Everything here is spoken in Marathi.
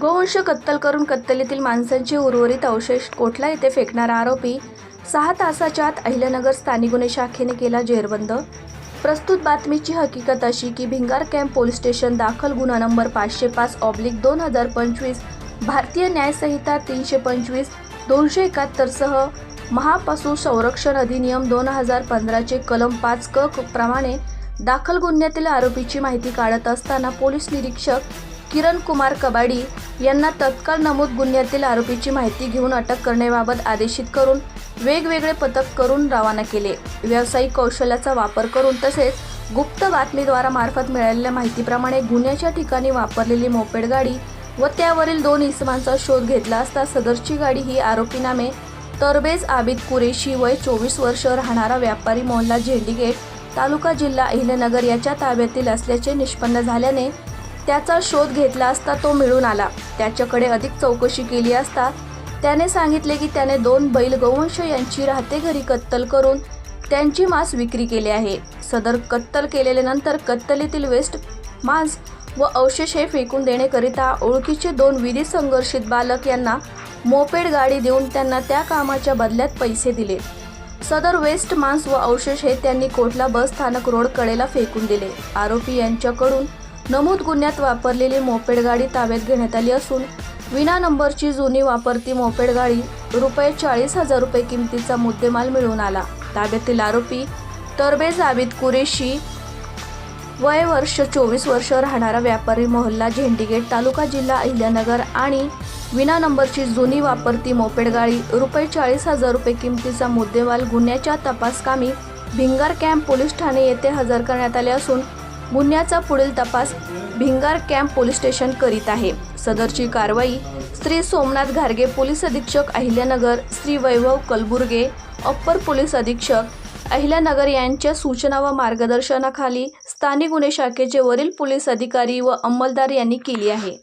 गोवंश कत्तल करून कत्तलीतील माणसांचे उर्वरित अवशेष कोठला येथे फेकणारा आरोपी? सहा तासाच्या आत अहिल्यानगर स्थानिक गुन्हे शाखेने केला जेरबंद. प्रस्तुत बातमीची हकीकत अशी की भिंगार कॅम्प पोलीस स्टेशन दाखल गुन्हा नंबर पाचशे पाच ऑब्लिक दोन हजार पंचवीस भारतीय न्यायसंहिता तीनशे पंचवीस दोनशे एकाहत्तरसह महापशु संरक्षण अधिनियम दोन हजार पंधराचे कलम पाच क प्रमाणे दाखल गुन्ह्यातील आरोपीची माहिती काढत असताना पोलीस निरीक्षक किरण कुमार कबाडी यांना तत्काळ नमूद गुन्ह्यातील आरोपीची माहिती घेऊन अटक करण्याबाबत आदेशित करून वेगवेगळे पथक करून रवाना केले. व्यावसायिक कौशल्याचा वापर करून तसेच गुप्त बातमीद्वारा मार्फत मिळालेल्या माहितीप्रमाणे गुन्ह्याच्या ठिकाणी वापरलेली मोपेड गाडी व त्यावरील दोन इसमांचा शोध घेतला असता सदरची गाडी ही आरोपी नामे तरबेज आबिद कुरेशी वय चोवीस वर्ष राहणारा व्यापारी मोहल्ला झेंडीगेट तालुका जिल्हा अहिल्यानगर याच्या ताब्यातील असल्याचे निष्पन्न झाल्याने त्याचा शोध घेतला असता तो मिळून आला. त्याच्याकडे अधिक चौकशी केली असता त्याने सांगितले की त्याने दोन बैल गोवंश यांची राहते घरी कत्तल करून त्यांची मांस विक्री केली आहे. सदर कत्तल केलेल्यानंतर कत्तलीतील वेस्ट मांस व अवशेष हे फेकून देण्याकरिता ओळखीचे दोन विधी संघर्षित बालक यांना मोपेड गाडी देऊन त्यांना त्या कामाच्या बदल्यात पैसे दिले. सदर वेस्ट मांस व अवशेष हे त्यांनी कोटला बस स्थानक रोड कडेला फेकून दिले. आरोपी यांच्याकडून नमूद गुन्ह्यात वापरलेली मोपेड गाडी ताब्यात घेण्यात आली असून विना नंबरची जुनी वापरती मोपेड गाडी रुपये चाळीस हजार रुपये किमतीचा मुद्देमाल मिळून आला. ताब्यातील आरोपी तरबेज आबिद कुरेशी वय वर्ष चोवीस वर्ष राहणारा व्यापारी मोहल्ला झेंडीगेट तालुका जिल्हा अहिल्यानगर आणि विना नंबरची जुनी वापरती मोपेड गाडी रुपये चाळीस हजार रुपये किमतीचा मुद्देमाल गुन्ह्याच्या तपासकामी भिंगार कॅम्प पोलीस ठाणे येथे हजर करण्यात आले असून गुन्ह्याचा पुढील तपास भिंगार कॅम्प पोलीस स्टेशन करीत आहे. सदरची कारवाई श्री सोमनाथ घारगे पोलीस अधीक्षक अहिल्यानगर श्री वैभव कलबुर्गे अप्पर पोलीस अधीक्षक अहिल्यानगर यांच्या सूचना व मार्गदर्शनाखाली स्थानिक गुन्हे शाखेचे वरील पोलीस अधिकारी व अंमलदार यांनी केली आहे.